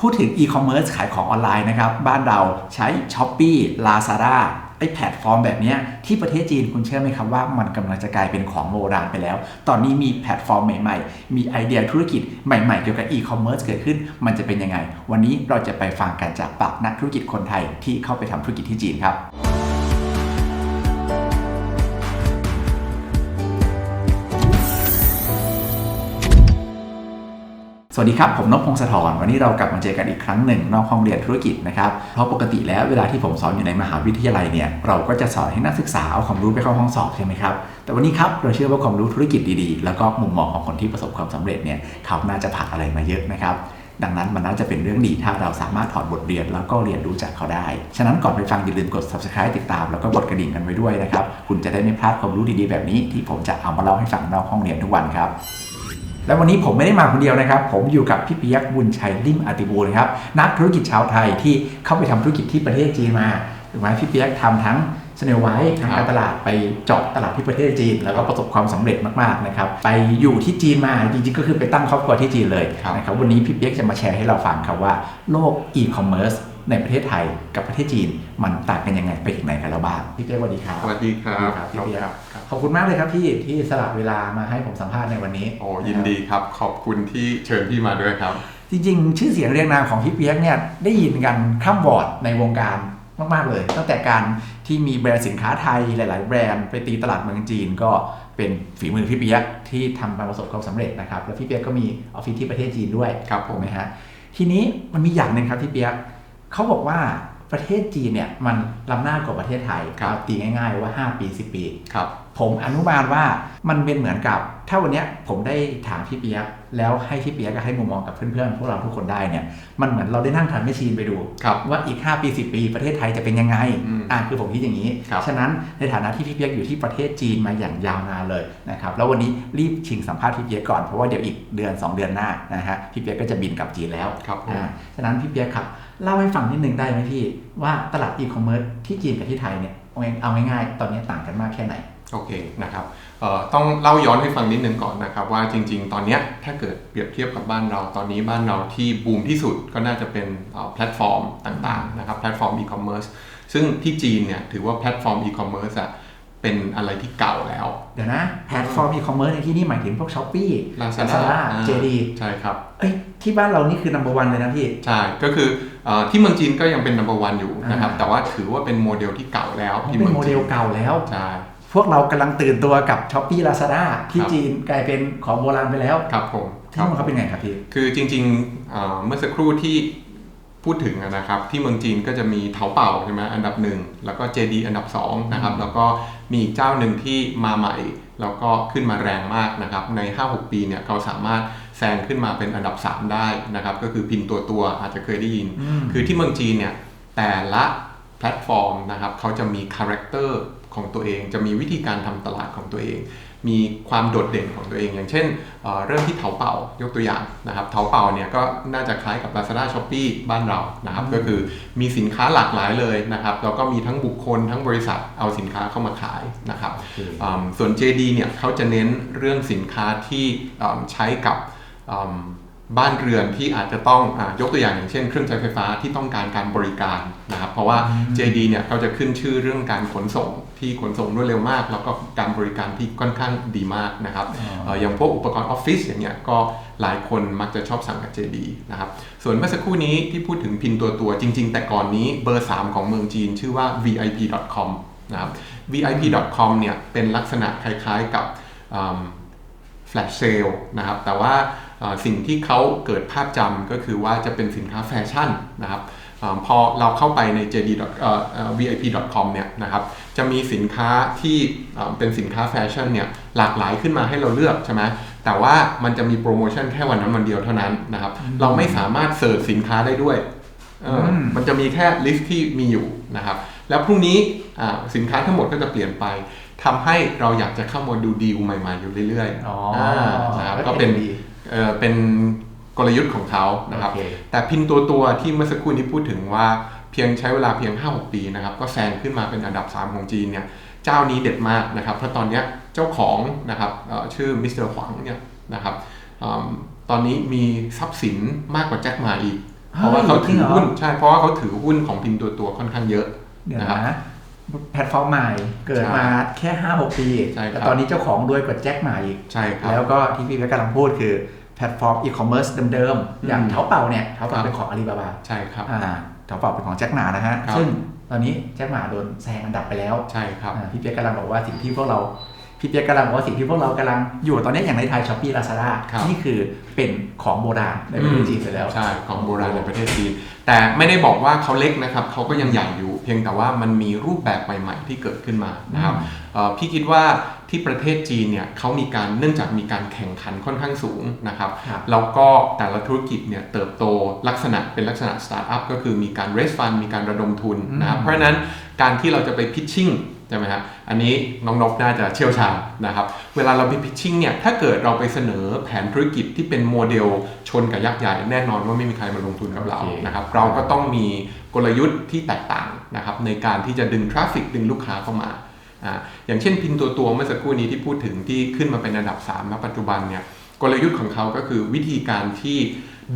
พูดถึงอีคอมเมิร์ซขายของออนไลน์นะครับ บ้านเราใช้ s h อ p e e Lazada ไอแพลตฟอร์มแบบนี้ที่ประเทศจีนคุณเชื่อไหมครับว่ามันกำลังจะกลายเป็นของโบราณไปแล้ว ตอนนี้มีแพลตฟอร์มใหม่ๆ มีไอเดียธุรกิจใหม่ๆ เกี่ยวกับอีคอมเมิร์ซเกิดขึ้น มันจะเป็นยังไง วันนี้เราจะไปฟังกันจากปากนักธุรกิจคนไทยที่เข้าไปทำธุรกิจที่จีนครับ วัสดีครับ ผมนพพงศธรวันนี้เรากลับมาเจอกันอีกครั้งหนึ่งนอกห้องเรียนธุรกิจนะครับเพราะปกติแล้วเวลาที่ผมสอนอยู่ในมหาวิทยาลัยเนี่ยเราก็จะสอนให้นักศึกษาเอาความรู้ไปเข้าห้องสอบใช่ไหมครับแต่วันนี้ครับเราเชื่อว่าความรู้ธุรกิจดีๆ แล้วก็มุมมองของคนที่ประสบความสำเร็จเนี่ยเขาน่าจะผ่านอะไรมาเยอะนะครับดังนั้นมันน่าจะเป็นเรื่องดีถ้าเราสามารถถอดบทเรียนแล้วก็เรียนรู้จากเขาได้ ฉะนั้นก่อนไปฟังอย่าลืมกด subscribe ติดตามแล้วก็กดกระดิ่งกันไว้ด้วยนะครับคุณจะได้ไม่พลาดความรู้ดีๆ แบบนี้ที่ผมจะเอามาเล่าให้ฟังนอกห้องเรียนทุกวันครับ และวันนี้ผมไม่ได้มาคนเดียวนะครับ ผมอยู่กับพี่ปิยกบุญชัยลิมอาติบูลครับนักธุรกิจชาวไทยที่เข้าไปทำธุรกิจที่ประเทศจีนมาถูกไหมพี่ปิยกทำทั้งสเนลไวท์ทางการตลาดไปเจาะตลาดที่ประเทศจีน แล้วก็ประสบความสำเร็จมากๆนะครับไปอยู่ที่จีนมาจริงๆก็คือไปตั้งครอบครัวที่จีนเลยครับนะครับวันนี้พี่เปียกจะมาแชร์ให้เราฟังครับว่าโลกอีคอมเมิร์ซในประเทศไทยกับประเทศจีนมันต่างกันยังไงไปถึงไหนกันแล้วบ้างพี่เปียกสวัสดีครับสวัสดีครับพี่เปียกครับ ขอบคุณมากเลยครับพี่ที่สละเวลามาให้ผมสัมภาษณ์ในวันนี้ โอ้ยินดีครับ ขอบคุณที่เชิญพี่มาด้วยครับ จริงๆ ชื่อเสียงเรียงนามของพี่เปียกเนี่ยได้ยินกันข้ามบอร์ดในวงการมากๆเลย ตั้งแต่การที่มีแบรนด์สินค้าไทยหลาย ๆ แบรนด์ไปตีตลาดเมืองจีนก็เป็นฝีมือพี่เปียกที่ทำมาประสบความสำเร็จนะครับแล้วพี่เปียกก็มีออฟฟิศที่ประเทศจีนด้วยครับผมถูกไหมฮะทีนี้มันมีอย่างหนึ่งครับพี่เปียกเขาบอกว่าประเทศจีนเนี่ยมันล้ำหน้ากว่าประเทศไทยครับเอาตีง่าย ๆ ว่า 5 ปี 10 ปีครับ ผมอนุมานว่ามันเป็นเหมือนกับ ถ้าวันเนี้ยผมได้ถามพี่เปียกแล้วให้พี่เปียกก็ให้มุมมองกับเพื่อนๆพวกเราทุกคนได้เนี่ยมันเหมือนเราได้นั่งทำแมชชีนไปดูครับว่าอีก 5 ปี 10 ปีประเทศไทยจะเป็นยังไงอืมอ่าคือผมคิดอย่างนี้ครับฉะนั้นในฐานะที่พี่เปียกอยู่ที่ประเทศจีนมาอย่างยาวนานเลยนะครับแล้ววันนี้รีบชิงสัมภาษณ์พี่เปียกก่อนเพราะว่าเดี๋ยวอีกเดือน 2 เดือนหน้านะฮะพี่เปียกก็จะบินกลับจีนแล้วครับผมอ่าฉะนั้นพี่เปียกครับเล่าให้ฟังนิดนึงได้ไหมพี่ว่าตลาดอีคอมเมิร์ซที่จีนกับที่ไทยเนี่ยเอาง่ายเอาง่ายๆตอนนี้ต่างกันมากแค่ไหน โอเคนะครับเอ่อต้องเล่าย้อนให้ฟังนิดนึงก่อนนะครับ ว่าจริง ๆ ตอนเนี้ยถ้าเกิดเปรียบเทียบกับบ้านเราตอนนี้บ้านเราที่บูมที่สุดก็น่าจะเป็นเอ่อแพลตฟอร์มต่างๆนะครับแพลตฟอร์มอีคอมเมิร์ซซึ่งที่จีนเนี่ยถือว่าแพลตฟอร์มอีคอมเมิร์ซอะเป็นอะไรที่เก่าแล้ว เดี๋ยวนะแพลตฟอร์มอีคอมเมิร์ซในที่นี่หมายถึงพวกช้อปปี้ Lazada อ่าเจดีใช่ครับเอ้ยที่บ้านเรานี่คือ number one เลยนะพี่ ใช่ ก็คือเออที่เมืองจีนก็ยังเป็น number one อยู่นะครับอ่าแต่ว่าถือว่าเป็นโมเดลที่เก่าแล้วอ๋อที่เป็เมืนองโมเดจีลนเก่าแล้วใช่ พวกเรากำลังตื่นตัวกับช้อปปี้ลาซาด้าที่ครับจีนกลายเป็นของโบราณไปแล้ว ครับผมที่นู่นเขาเป็นไงครับพี่ คือจริงๆเอ่อเมื่อสักครู่ที่พูดถึงอะนะครับ ที่เมืองจีนก็จะมีเถาเป่าใช่ไหมอันดับหนึ่งแล้วก็ JD อันดับสองนะครับแล้วก็มีอีกเจ้าหนึ่งที่มาใหม่ แล้วก็ขึ้นมาแรงมากนะครับใน 5-6 ปีเนี่ยเขาสามารถแซงขึ้นมาเป็นอันดับ 3 ได้นะครับก็คือพินตัวตัวๆอาจจะเคยได้ยินอืมคือที่เมืองจีนเนี่ยแต่ละแพลตฟอร์มนะครับเขาจะมีคาแรคเตอร์ ของตัวเอง จะมีวิธีการทำตลาดของตัวเอง มีความโดดเด่นของตัวเอง อย่างเช่นเอ่อเริ่มที่เถาเป่ายกตัวอย่างนะครับเถาเป่าเนี่ยก็น่าจะคล้ายกับ Lazada s h o p e e บ้านเรานะครับก็คือมีสินค้าหลากหลายเลยนะครับแล้วก็มีทั้งบุคคลทั้งบริษัทเอาสินค้าเข้ามาขายนะครับโอเคอืมส่วน JD เนี่ยเขาจะเน้นเรื่องสินค้าที่อืมใช้กับอืมบ้านเรือนที่อาจจะต้องอายกตัวอย่างอย่างเช่นเครื่องใช้ไฟฟ้าที่ต้องการการบริการนะครับเพราะว่า JD เนี่ยเขาจะขึ้นชื่อเรื่องการขนส่ง ที่ขนส่งรวดเร็วมาก แล้วก็การบริการที่ค่อนข้างดีมากนะครับอ๋อเอ่ออย่างพวกอุปกรณ์ออฟฟิศอย่างเงี้ยก็หลายคนมักจะชอบสั่งกับ JD นะครับส่วนเมื่อสักครู่นี้ที่พูดถึงพินตัวตัวๆจริง ๆ แต่ก่อนนี้เบอร์ 3 ของเมืองจีนชื่อว่า vip.com นะครับ vip.com เนี่ยเป็นลักษณะคล้ายๆกับแฟลชเซลนะครับ แต่ว่าเอ่อสิ่งที่เขาเกิดภาพจำก็คือว่าจะเป็นสินค้าแฟชั่นนะครับเออ พอเราเข้าไปใน JD. เอ่อเอ่อ vip.com เนี่ยนะครับจะมีสินค้าที่เอ่อเป็นสินค้าแฟชั่นเนี่ยหลากหลายขึ้นมาให้เราเลือกใช่ไหมแต่ว่ามันจะมีโปรโมชั่นแค่วันนั้นวันเดียวเท่านั้นนะครับเราไม่สามารถเสิร์ชสินค้าได้ด้วยเอออมมันจะมีแค่ลิสต์ที่มีอยู่นะครับแล้วพรุ่งนี้อ่าสินค้าทั้งหมดก็จะเปลี่ยนไปทำให้เราอยากจะเข้ามาดูดีลใหม่ๆอยู่เรื่อยๆอ๋ออ่านะครับก็ก็เป็เป็นนดีเอ่อเป็น กลยุทธ์ของเขานะครับโอเคแต่พินตัวตัวๆที่เมื่อสักครู่นี้พูดถึงว่าเพียงใช้เวลาเพียง 5-6 ปีนะครับ ก็แซงขึ้นมาเป็นอันดับ 3 ของจีนเนี่ยเจ้านี้เด็ดมากนะครับ เพราะตอนเนี้ยเจ้าของนะครับเอ่อชื่อมิสเตอร์หวังเนี่ยนะครับอืมตอนนี้มีทรัพย์สินมากกว่าแจ็คหมาอีก เพราะว่าเขาถือหุ้นจริงเหรอใช่เพราะว่าเขาถือหุ้นของพินตัวตัวค่อนข้างเยอะเดี๋ยวนะครับนะแพลตฟอร์มใหม่เกิดมาแค่ห้าหกปีใช่ครับแต่ตอนนี้เจ้าของรวยกว่าแจ็คหมาอีกใช่ครับแล้วก็ที่พี่เวกกำลังพูดคือ แพลตฟอร์มอีคอมเมิร์ซเดิมๆ อย่างอืมเถาเป่าเนี่ยเถาครัเป่าบเป็นของอาลีบาบาใช่ครับอ่าเถาเป่าเป็นของแจ็คหมานะฮะครับซึ่งตอนนี้แจ็คหมาโดนแซงอันดับไปแล้วใช่ครับอ่าพี่เปียกกำลังบอกว่าสิ่งที่พวกเรา พี่เปียกกำลังบอกว่าสิ่งที่พวกเรากำลังอยู่ตอนนี้อย่างในไทยช้อปปี้ลาซาด้าครับ นี่คือเป็นของโบราณในประเทศจีนไปแล้ว ใช่ของโบราณในประเทศจีน แต่ไม่ได้บอกว่าเขาเล็กนะครับเขาก็ยังใหญ่อยู่ เพียงแต่ว่ามันมีรูปแบบใหม่ๆที่เกิดขึ้นมานะครับอืมเอ่อพี่คิดว่าที่ประเทศจีนเนี่ยเขามีการเนื่องจากมีการแข่งขันค่อนข้างสูงนะครับครับ แล้วก็แต่ละธุรกิจเนี่ยเติบโตลักษณะเป็นลักษณะสตาร์ทอัพก็คือมีการ raise fund มีการระดมทุนนะครับอืมเพราะฉะนั้นการที่เราจะไป pitching ใช่ไหมครับอันนี้น้องนกน่าจะเชี่ยวชาญนะครับ เวลาเราไป pitching เนี่ยถ้าเกิดเราไปเสนอแผนธุรกิจที่เป็นโมเดลชนกับยักษ์ใหญ่แน่นอนว่าไม่มีใครมาลงทุนกับเราโอเคนะครับเราก็ต้องมีกลยุทธ์ที่แตกต่างนะครับในการที่จะดึงทราฟฟิกดึงลูกค้าเข้ามาอ่าอย่างเช่นพินตัวตัวเมื่อสักครู่นี้ที่พูดถึงที่ขึ้นมาเป็นอันดับ3ณปัจจุบันเนี่ยกลยุทธ์ของเขาก็คือวิธีการที่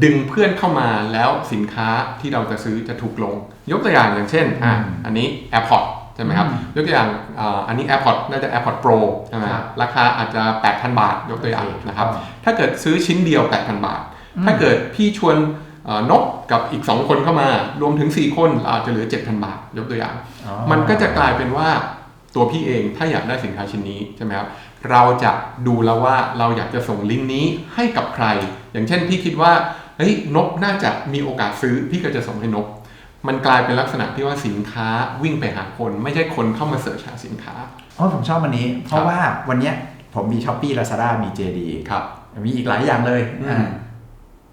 ดึงเพื่อนเข้ามาแล้วสินค้าที่เราจะซื้อจะถูกลง ยกตัวอย่างอย่างเช่นอะอืมอันนี้ AirPod ใช่ไหมครับอืมยกตัวอย่างอ่าอันนี้ AirPod น่าจะ AirPod Pro ใช่ไหมครับราคาอาจจะ 8,000 บาท ยกตัวอย่างโอเคนะครับครับ ถ้าเกิดซื้อชิ้นเดียว 8,000 บาทอืมถ้าเกิดพี่ชวนเอ่อนกกับอีก 2 คนเข้ามา รวมถึง 4 คนอาจจะเหลือ 7,000 บาท ยกตัวอย่างอ๋อมันก็จะกลายเป็นว่าตัวพี่เองถ้าอยากได้สินค้าชิ้นนี้ใช่ไหมครับเราจะดูแล้วว่าเราอยากจะส่งลิงก์นี้ให้กับใคร อย่างเช่นพี่คิดว่าเฮ้ยนกน่าจะมีโอกาสซื้อพี่ก็จะส่งให้นก มันกลายเป็นลักษณะที่ว่าสินค้าวิ่งไปหาคน ไม่ใช่คนเข้ามาเสิร์ชหาสินค้าอ๋อผมชอบวันนี้ เพราะว่าวันเนี้ยผมมีช้อปปี้ลาซาด้ามี JD ครับ มีอีกหลายอย่างเลยอืมอ่า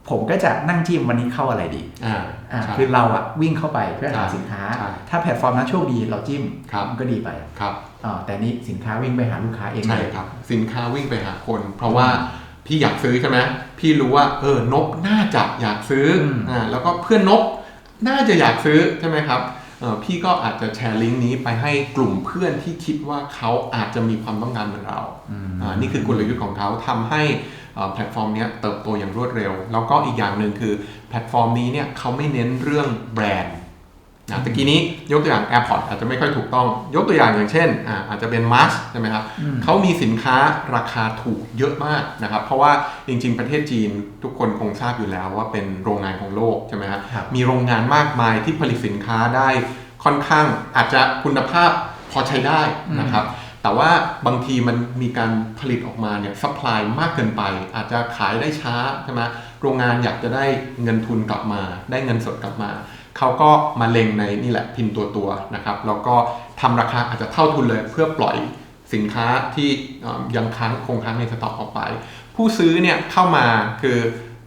ผมก็จะนั่งจิ้มวันนี้เข้าอะไรดีอ่าอ่าใช่คือเราอะวิ่งเข้าไปเพื่อหาใช่สินค้าใช่ถ้าแพลตฟอร์มนั้นโชคดีเราจิ้มครับมันก็ดีไปครับอ่าแต่นี่สินค้าวิ่งไปหาลูกค้าเองใช่เลยครับ สินค้าวิ่งไปหาคน เพราะว่าพี่อยากซื้อใช่ไหมพี่รู้ว่าเออนกน่าจะอยากซื้ออมอ่าแล้วก็เพื่อนนก น่าจะอยากซื้อใช่ไหมครับเออพี่ก็อาจจะแชร์ลิงก์นี้ไปให้กลุ่มเพื่อนที่คิดว่าเขาอาจจะมีความต้องการเหมือนเราอ่านี่คือกลยุทธ์ของเขาทำให้เอ่อแพลตฟอร์มเนี้ยเติบโตอย่างรวดเร็ว แล้วก็อีกอย่างหนึ่งคือแพลตฟอร์มนี้เนี่ยเขาไม่เน้นเรื่องแบรนด์ นะตะกี้นี้ยกตัวอย่าง AirPods อาจจะไม่ค่อยถูกต้อง ยกตัวอย่างอย่างเช่นอ่าอาจจะเป็นมาสใช่ไหมครับอืมเขามีสินค้าราคาถูกเยอะมากนะครับ เพราะว่าจริง ๆ ประเทศจีนทุกคนคงทราบอยู่แล้วว่าเป็นโรงงานของโลกใช่ไหมครับครับมีโรงงานมากมายที่ผลิตสินค้าได้ค่อนข้างอาจจะคุณภาพพอใช้ได้นะครับแต่ว่าบางทีมันมีการผลิตออกมาเนี่ยซัพพลายมากเกินไป อาจจะขายได้ช้าใช่ไหมโรงงานอยากจะได้เงินทุนกลับมา ได้เงินสดกลับมา เขาก็มาเล็งในนี่แหละพิมพ์ตัวตัวนะครับแล้วก็ทำราคาอาจจะเท่าทุนเลยเพื่อปล่อยสินค้าที่ยังค้างคงค้างในสต็อกออกไป ผู้ซื้อเนี่ยเข้ามาคือ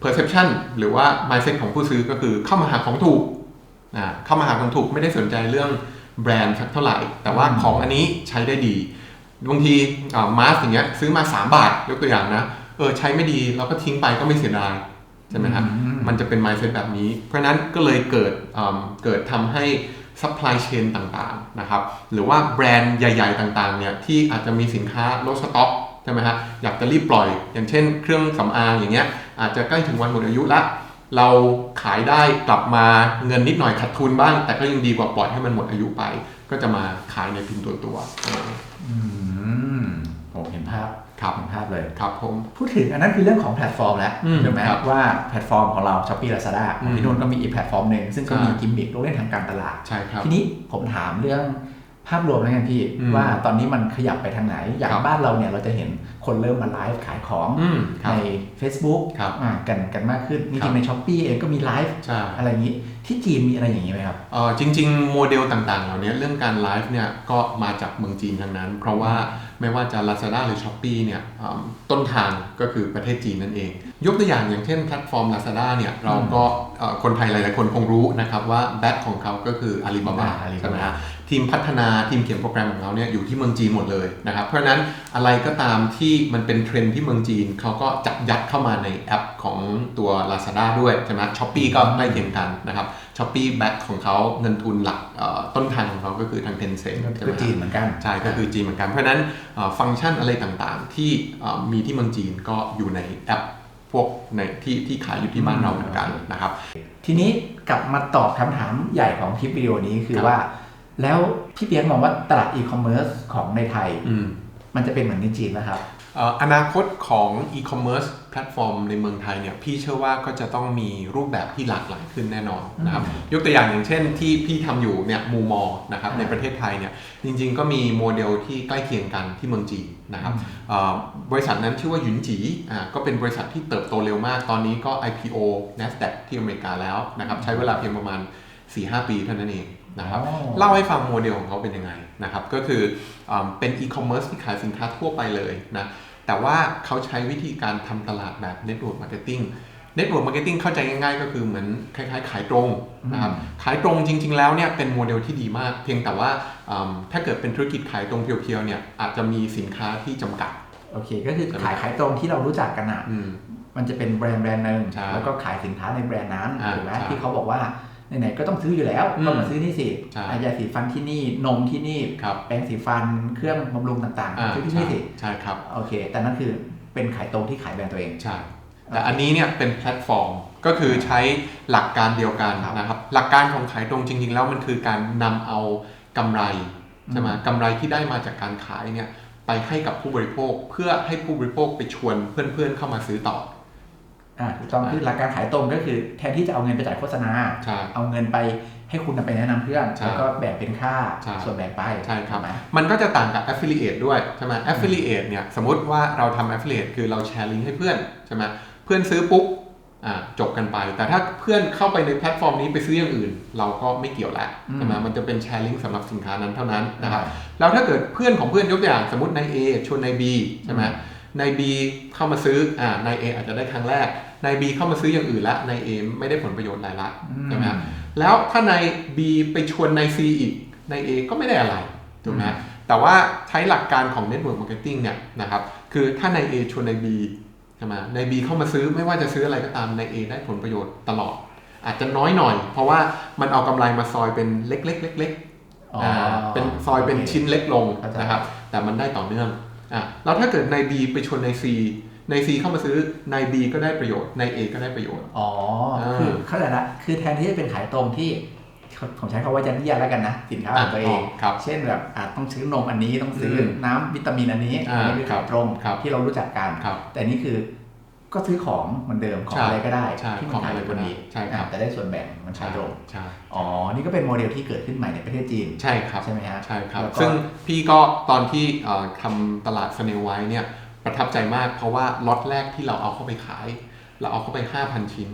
perception หรือว่า mindset ของผู้ซื้อก็คือเข้ามาหาของถูกอ่าเข้ามาหาของถูกไม่ได้สนใจเรื่องแบรนด์สักเท่าไหร่ แต่ว่าของอันนี้ใช้ได้ดีบางทีมาสอย่างเงี้ยซื้อมา 3 บาทยกตัวอย่างนะเออใช้ไม่ดีเราก็ทิ้งไปก็ไม่เสียดายใช่ไหมครับ มันจะเป็น mindset แบบนี้ เพราะนั้นก็เลยเกิดเกิดทำให้ supply chain ต่างๆนะครับหรือว่าแบรนด์ใหญ่ ๆ ต่างๆเนี่ยที่อาจจะมีสินค้าลดสต็อกใช่ไหมฮะอยากจะรีบปล่อย อย่างเช่นเครื่องสำอางอย่างเงี้ยอาจจะใกล้ถึงวันหมดอายุละเราขายได้กลับมาเงินนิดหน่อยขาดทุนบ้าง แต่ก็ยังดีกว่าปล่อยให้มันหมดอายุไป ก็จะมาขายในพิมพ์ตัวตัวอืมผมเห็นภาพ ครับเห็นภาพเลยครับผมพูดถึงอันนั้นคือเรื่องของแพลตฟอร์มแล้วอืมถูกไหมครับว่าแพลตฟอร์มของเราช้อปปี้ลาซาด้าอืมที่นู่นก็มีอีกแพลตฟอร์มหนึ่งซึ่งก็ใช่มีกิมมิคลูกเล่นทางการตลาดใช่ครับทีนี้ผมถามเรื่องภาพรวมแล้วกันพี่อืมว่าตอนนี้มันขยับไปทางไหน อย่างครับบ้านเราเนี่ยเราจะเห็นคนเริ่มมาไลฟ์ขายของอืมครัในบ Facebook ครับอ่ากันกันมากขึ้นจครัริบงๆในช้อปปีเองก็มีไลฟ์ใช่อะไรอย่างนี้ที่จีนมีอะไรอย่างนี้ไหมครับเออจริง ๆ โมเดลต่างๆ เหล่านี้เรื่องการไลฟ์เนี่ยก็มาจากเมืองจีนทั้งนั้น เพราะว่า ไม่ว่าจะ Lazada หรือ s h อ p e e เนี่ยอืมต้นทางก็คือประเทศจีนนั่นเอง ยกตัวอย่างอย่างเช่นแพลตฟอร์ม Lazada เนี่ยเราก็เอ่อคนไทยหลาย ๆ คนคงรู้นะครับว่าแบ็คของเขาก็คือ Alibaba อ่า Alibaba ใช่ไหมฮะ ทีมพัฒนาทีมเขียนโปรแกรมของเราเนี่ยอยู่ที่เมืองจีนหมดเลยนะครับ เพราะฉะนั้นอะไรก็ตามที่มันเป็นเทรนด์ที่เมืองจีนเขาก็จับยัดเข้ามาในแอปของตัว Lazada ด้วยใช่ไหมช้อปปีก็ใกล้เคียงกันนะครับช้อปปี้แบ็คของเขาเงินทุนหลักเอ่อต้นทางของเขาก็คือทาง Tencent ใช่ไหมก็ฮะจีนเหมือนกันใช่ก็คือจีนเหมือนกัน เพราะฉะนั้นเอ่อฟังก์ชันอะไรต่างๆ ที่เอ่อมีที่เมืองจีนก็อยู่ในแอปพวกในที่ที่ขายอยู่ที่บ้านเราเหมือนกันนะครับ ทีนี้กลับมาตอบคำถามใหญ่ของคลิปวิดีโอนี้คือครับว่า แล้วพี่เปียกมองว่าตลาดอีคอมเมิร์ซของในไทยอืมมันจะเป็นเหมือนในจีนนะครับเอ่ออนาคตของ e-commerce แพลตฟอร์มในเมืองไทยเนี่ยพี่เชื่อว่าก็จะต้องมีรูปแบบที่หลากหลายขึ้นแน่นอนนะครับยกตัวอย่างอย่างเช่นที่พี่ทำอยู่เนี่ยมูมอนะครับอ่าในประเทศไทยเนี่ยจริงๆ ก็มีโมเดลที่ใกล้เคียงกันที่เมืองจีนนะครับเอ่อบริษัทนั้นชื่อว่าหยุนจีอ่าก็เป็นบริษัทที่เติบโตเร็วมากตอนนี้ก็ IPO NASDAQ ที่อเมริกาแล้วนะครับใช้เวลาเพียงประมาณ 4-5 ปีเท่านั้นเอง นะครับอ๋อเล่าให้ฟังโมเดลของเขาเป็นยังไงนะครับก็คืออ่าเป็นอีคอมเมิร์ซที่ขายสินค้าทั่วไปเลยนะแต่ว่าเขาใช้วิธีการทำตลาดแบบ Network Marketing Network Marketing เข้าใจง่ายๆ ก็คือเหมือนคล้ายๆ ขายตรงนะครับขายตรงจริง ๆ แล้วเนี่ยเป็นโมเดลที่ดีมาก เพียงแต่ว่าอ่าถ้าเกิดเป็นธุรกิจขายตรงเพียวๆเนี่ยอาจจะมีสินค้าที่จำกัดโอเค ก็คือขายขายตรงที่เรารู้จักกันอะอืมมันจะเป็นแบรนด์แบรนด์หนึ่งใช่แล้วก็ขายสินค้าในแบรนด์นั้นอ่าถูกไหมใช่ที่เขาบอกว่า ไหนๆก็ต้องซื้ออยู่แล้วอืมก็มาซื้อนี่สิใช่อายาสีฟันที่นี่นมที่นี่ครับแปรงสีฟันเครื่องบำรุงต่างอ่าๆซื้อที่ใช่นี่สิใช่ครับโอเค แต่นั่นคือเป็นขายตรงที่ขายแบรนด์ตัวเองใช่แต่อันนี้เนี่ยเป็นแพลตฟอร์มก็คือใช้หลักการเดียวกันครับนะครับหลักการของขายตรงจริง ๆ แล้วมันคือการนำเอากำไรใช่ไหมกำไรที่ได้มาจากการขายเนี่ยไปให้กับผู้บริโภคเพื่อให้ผู้บริโภคไปชวนเพื่อนๆเข้ามาซื้อต่อ อ่าถูกต้องคือหลักการขายตรงก็คือแทนที่จะเอาเงินไปจ่ายโฆษณาใช่เอาเงินไปให้คุณนำไปแนะนำเพื่อนใช่แล้วก็แบ่งเป็นค่าใช่ส่วนแบ่งไปใช่ครับถูกไหมมันก็จะต่างกับ affiliate ด้วยใช่ไหม affiliate เนี่ยสมมติว่าเราทำ affiliate คือเราแชร์ลิงก์ให้เพื่อนใช่ไหมเพื่อนซื้อปุ๊บอ่าจบกันไป แต่ถ้าเพื่อนเข้าไปในแพลตฟอร์มนี้ไปซื้ออย่างอื่น เราก็ไม่เกี่ยวแล้วใช่ไหมมันจะเป็นแชร์ลิงก์สำหรับสินค้านั้นเท่านั้นนะครับแล้วถ้าเกิดเพื่อนของเพื่อนยกตัวอย่างสมมตินาย A ชวนนาย B ใช่ไหม นาย B เข้ามาซื้ออ่านาย A อาจจะได้ครั้งแรกนาย B เข้ามาซื้ออย่างอื่นแล้วนาย A ไม่ได้ผลประโยชน์อะไรละใช่ไหมแล้วถ้านาย B ไปชวนนาย C อีกนาย A ก็ไม่ได้อะไรถูกไหมแต่ว่าใช้หลักการของ Network Marketing เนี่ยนะครับคือถ้านาย A ชวนนาย B ใช่ไหมนาย B เข้ามาซื้อไม่ว่าจะซื้ออะไรก็ตามนาย A ได้ผลประโยชน์ตลอด อาจจะน้อยหน่อย เพราะว่ามันเอากำไรมาซอยเป็นเล็กๆเล็กๆอ๋ออ่าเป็นซอยเป็นโอเคชิ้นเล็กลงเข้าใจนะครับแต่มันได้ต่อเนื่อง อะแล้วถ้าเกิดนาย B ไปชวนนาย C นาย C เข้ามาซื้อนาย B ก็ได้ประโยชน์นาย A ก็ได้ประโยชน์ อ๋ออ่าคือเข้าใจละคือแทนที่จะเป็นขายตรงที่ผมใช้คำว่ายัดเยียดแล้วกันนะสินค้าของตัวเองครับเช่นแบบอาจต้องซื้อนมอันนี้ต้องซื้ออมน้ำวิตามินอันนี้อ่าอันนี้คือครัขาบยตรงครับที่เรารู้จักกันครับแต่นี่คือ ก็ซื้อของเหมือนเดิมของใช่อะไรก็ได้ใช่ที่ขมัอนงขายอะไรอยู่ก็บนได้นี้ใช่ครับอ่าแต่ได้ส่วนแบ่งมันขายตรงใช่อ๋อ นี่ก็เป็นโมเดลที่เกิดขึ้นใหม่ในประเทศจีนใช่ครับใช่ไหมฮะใช่ครับแล้วก็ซึ่งพี่ก็ตอนที่เอ่อทำตลาดสเนลไว้เนี่ยประทับใจมากเพราะว่าล็อตแรกที่เราเอาเข้าไปขาย เราเอาเข้าไป 5,000 ชิ้น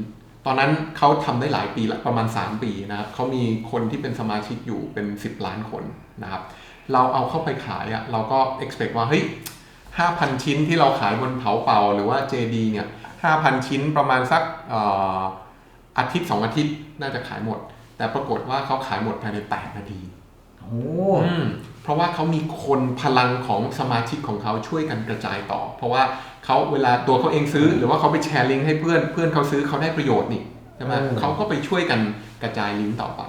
ตอนนั้นเขาทำได้หลายปีละประมาณ 3 ปีนะครับเขามีคนที่เป็นสมาชิกอยู่เป็น 10 ล้านคนนะครับเราเอาเข้าไปขายอะ่ะเราก็ expect ว่าเฮ้ย 5,000 ชิ้นที่เราขายบนเผาเป่าหรือว่า JD เนี่ย 5,000 ชิ้นประมาณสักเอ่ออาทิตย์ 2 อาทิตย์น่าจะขายหมด แต่ปรากฏว่าเขาขายหมดภายใน 8 นาทีโอ้อืมเพราะว่าเขามีคนพลังของสมาชิกของเขาช่วยกันกระจายต่อ เพราะว่าเขาเวลาตัวเขาเองซื้อ หรือว่าเขาไปแชร์ลิงก์ให้เพื่อนเพื่อนเขาซื้อเขาได้ประโยชน์นี่ใช่ไหมเขาก็ไปช่วยกันกระจายลิงก์ต่อไป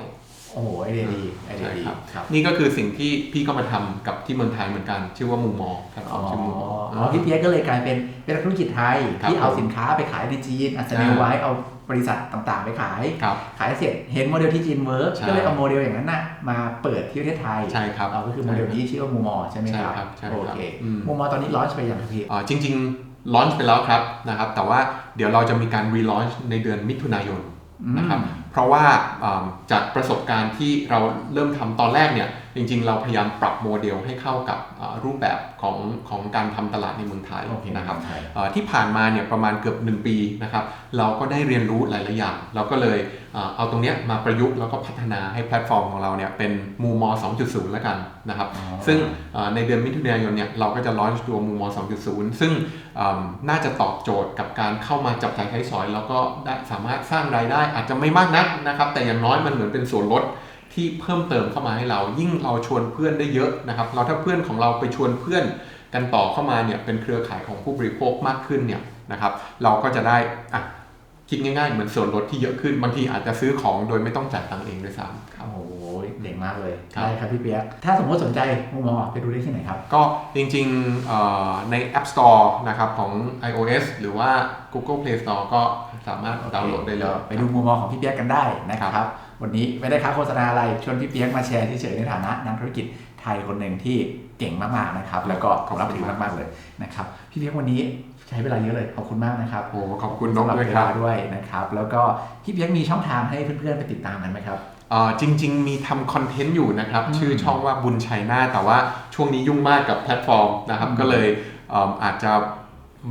โอ้โหไอเดียดีไอเดียใช่ดีครับครับนี่ก็คือสิ่งที่พี่ก็มาทำกับที่เมืองไทยเหมือนกัน ชื่อว่ามุมมองครับอ๋อชื่อมุมมองอ๋อพี่เพียกก็เลยกลายเป็นเป็นนักธุรกิจไทยครับที่เอาผมสินค้าไปขายในจีนอัศเนลอ่าไว้เอาบริษัทต่างๆ ไปขายครับขายเสร็จเห็นโมเดลที่จีนเวิร์กใช่ก็เลยเอาโมเดลอย่างนั้นน่ะมาเปิดที่ประเทศไทยใช่ครับเอาก็คือโมเดลนี้ชื่อว่ามูมอใช่ไหมครับใช่ครับใช่ครับโอเคอืมมูมอตอนนี้ลอนช์ไปอย่างพี่อ่าจริงๆลอนช์ไปแล้วครับนะครับแต่ว่าเดี๋ยวเราจะมีการรีลอนช์ในเดือนมิถุนายนนะครับอืม เพราะว่าจากประสบการณ์ที่เราเริ่มทำตอนแรกเนี่ยจริงๆ เราพยายามปรับโมเดลให้เข้ากับอ่ารูปแบบของของการทำตลาดในเมืองไทยโอเคนะครับใช่เอ่อที่ผ่านมาเนี่ยประมาณเกือบ 1 ปีนะครับเราก็ได้เรียนรู้หลายๆอย่าง เราก็เลยเอ่อเอาตรงเนี้ยมาประยุกต์แล้วก็พัฒนาให้แพลตฟอร์มของเราเนี่ยเป็นมูมอ2.0 แล้วกันนะครับอ๋อซึ่งเอ่อในเดือนมิถุนายนเนี่ยเราก็จะลอนตัวมูมอ2.0 ซึ่งเอิ่มน่าจะตอบโจทย์กับการเข้ามาจับจ่ายใช้สอย แล้วก็ได้สามารถสร้างรายได้อาจจะไม่มากนักนะครับแต่อย่างน้อยมันเหมือนเป็นส่วนลด ที่เพิ่มเติมเข้ามาให้เรา ยิ่งเราชวนเพื่อนได้เยอะนะครับ เราถ้าเพื่อนของเราไปชวนเพื่อนกันต่อเข้ามาเนี่ยเป็นเครือข่ายของผู้บริโภคมากขึ้นเนี่ยนะครับเราก็จะได้อะคิดง่ายๆ เหมือนส่วนลดที่เยอะขึ้นบางทีอาจจะซื้อของโดยไม่ต้องจ่ายตังค์เองด้วยซ้ำครับโอ้โหเด่งมากเลยครับได้ครับพี่เปียก ถ้าสมมติสนใจมุมมองไปดูได้ที่ไหนครับ ก็จริงๆเอ่อใน App Store นะครับของ iOS หรือว่า Google Play Store ก็สามารถดาวน์โหลดได้เลย ไปดูมุมมองของพี่เปียกกันได้นะครับ วันนี้ไม่ได้ค้าโฆษณาอะไรชวนพี่เปียกมาแชร์เฉยๆในฐานะนักธุรกิจไทยคนหนึ่งที่เก่งมากๆนะครับ แล้วก็ขอบรับถือมากๆเลยนะครับพี่เปียกวันนี้ใช้เวลาเยอะเลยขอบคุณมากนะครับโอ้ขอบคุณนกสำหรับด้วยเวครัลาบด้วยนะครับ แล้วก็พี่เปียกมีช่องทางให้เพื่อนๆไปติดตามกันไหมครับเอ่อจริง ๆ มีทำคอนเทนต์อยู่นะครับอืมชื่อช่องว่าบุญชัยนาทแต่ว่าช่วงนี้ยุ่งมากกับแพลตฟอร์มนะครับอืมก็เลยเอิ่มอาจจะ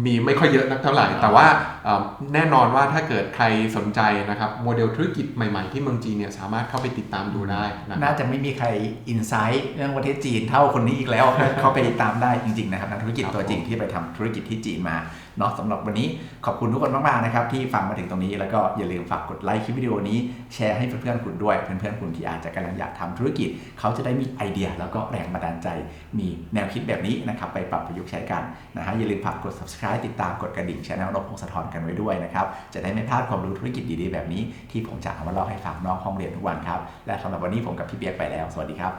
มีไม่ค่อยเยอะนักเท่าไหร่ แต่ว่าเอิ่มแน่นอนว่าถ้าเกิดใครสนใจนะครับโมเดลธุรกิจใหม่ๆ ที่เมืองจีนเนี่ยสามารถเข้าไปติดตามดูได้นะคน่ารับจะไม่มีใครอินไซต์เรื่องประเทศจีนเท่าคนนี้อีกแล้ว เขาไปตามได้จริงๆนะครับนักธุรกิจครับตัวจริงที่ไปทำธุรกิจที่จีนมา เนาะสำหรับวันนี้ขอบคุณทุกคนมากๆนะครับที่ฟังมาถึงตรงนี้แล้วก็อย่าลืมฝากกดไลค์คลิปวิดีโอนี้แชร์ให้เพื่อนๆคุณด้วยเพื่อนๆคุณที่อาจจะกำลังอยากทำธุรกิจ เขาจะได้มีไอเดีย แล้วก็แรงบันดาลใจ มีแนวคิดแบบนี้นะครับไปปรับประยุกต์ใช้กันนะฮะอย่าลืมฝากกด subscribe ติดตามกดกระดิ่งช anel นกพงศธรกันไว้ด้วยนะครับจะได้ไม่พลาดความรู้ธุรกิจดีๆแบบนี้ ที่ผมจะเอามาเล่าให้ฟังนอกห้องเรียนทุกวันครับและสำหรับวันนี้ผมกับพี่เปียกไปแล้ว สวัสดีครับ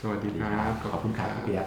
สวัสดีครับ ขอบคุณครับพี่เปียก